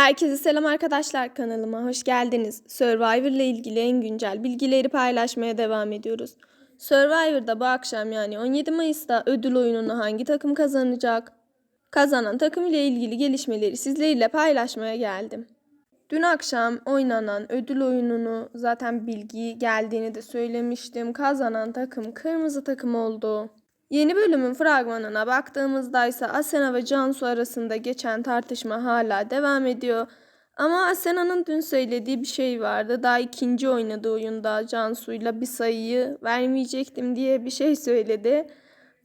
Herkese selam arkadaşlar kanalıma hoş geldiniz. Survivor ile ilgili en güncel bilgileri paylaşmaya devam ediyoruz. Survivor'da bu akşam yani 17 Mayıs'ta ödül oyununu hangi takım kazanacak? Kazanan takım ile ilgili gelişmeleri sizlerle paylaşmaya geldim. Dün akşam oynanan ödül oyununu zaten bilgi geldiğini de söylemiştim. Kazanan takım kırmızı takım oldu. Yeni bölümün fragmanına baktığımızda ise Asena ve Cansu arasında geçen tartışma hala devam ediyor. Ama Asena'nın dün söylediği bir şey vardı. Daha ikinci oynadığı oyunda Cansu'yla bir sayıyı vermeyecektim diye bir şey söyledi.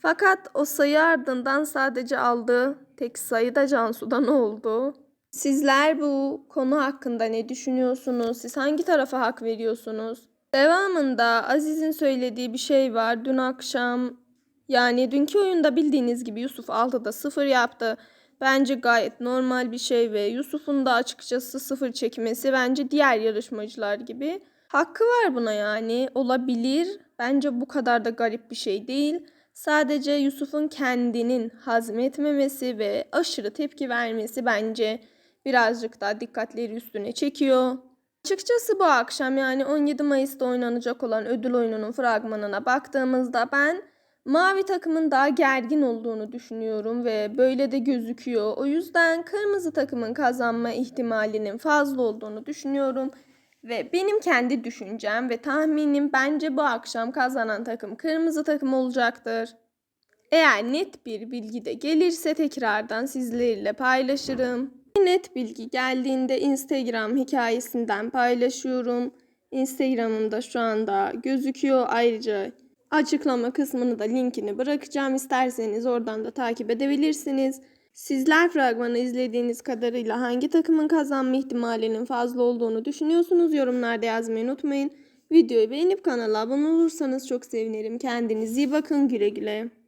Fakat o sayı ardından sadece aldığı tek sayı da Cansu'dan oldu. Sizler bu konu hakkında ne düşünüyorsunuz? Siz hangi tarafa hak veriyorsunuz? Devamında Aziz'in söylediği bir şey var. Dün akşam yani dünkü oyunda bildiğiniz gibi Yusuf 6'da 0 yaptı. Bence gayet normal bir şey ve Yusuf'un da açıkçası sıfır çekmesi bence diğer yarışmacılar gibi. Hakkı var buna yani olabilir. Bence bu kadar da garip bir şey değil. Sadece Yusuf'un kendinin hazmetmemesi ve aşırı tepki vermesi bence birazcık daha dikkatleri üstüne çekiyor. Açıkçası bu akşam yani 17 Mayıs'ta oynanacak olan ödül oyununun fragmanına baktığımızda ben mavi takımın daha gergin olduğunu düşünüyorum ve böyle de gözüküyor. O yüzden kırmızı takımın kazanma ihtimalinin fazla olduğunu düşünüyorum. Ve benim kendi düşüncem ve tahminim bence bu akşam kazanan takım kırmızı takım olacaktır. Eğer net bir bilgi de gelirse tekrardan sizlerle paylaşırım. Net bilgi geldiğinde Instagram hikayesinden paylaşıyorum. Instagram'ımda şu anda gözüküyor. Ayrıca açıklama kısmını da linkini bırakacağım. İsterseniz oradan da takip edebilirsiniz. Sizler fragmanı izlediğiniz kadarıyla hangi takımın kazanma ihtimalinin fazla olduğunu düşünüyorsunuz? Yorumlarda yazmayı unutmayın. Videoyu beğenip kanala abone olursanız çok sevinirim. Kendinize iyi bakın. Güle güle.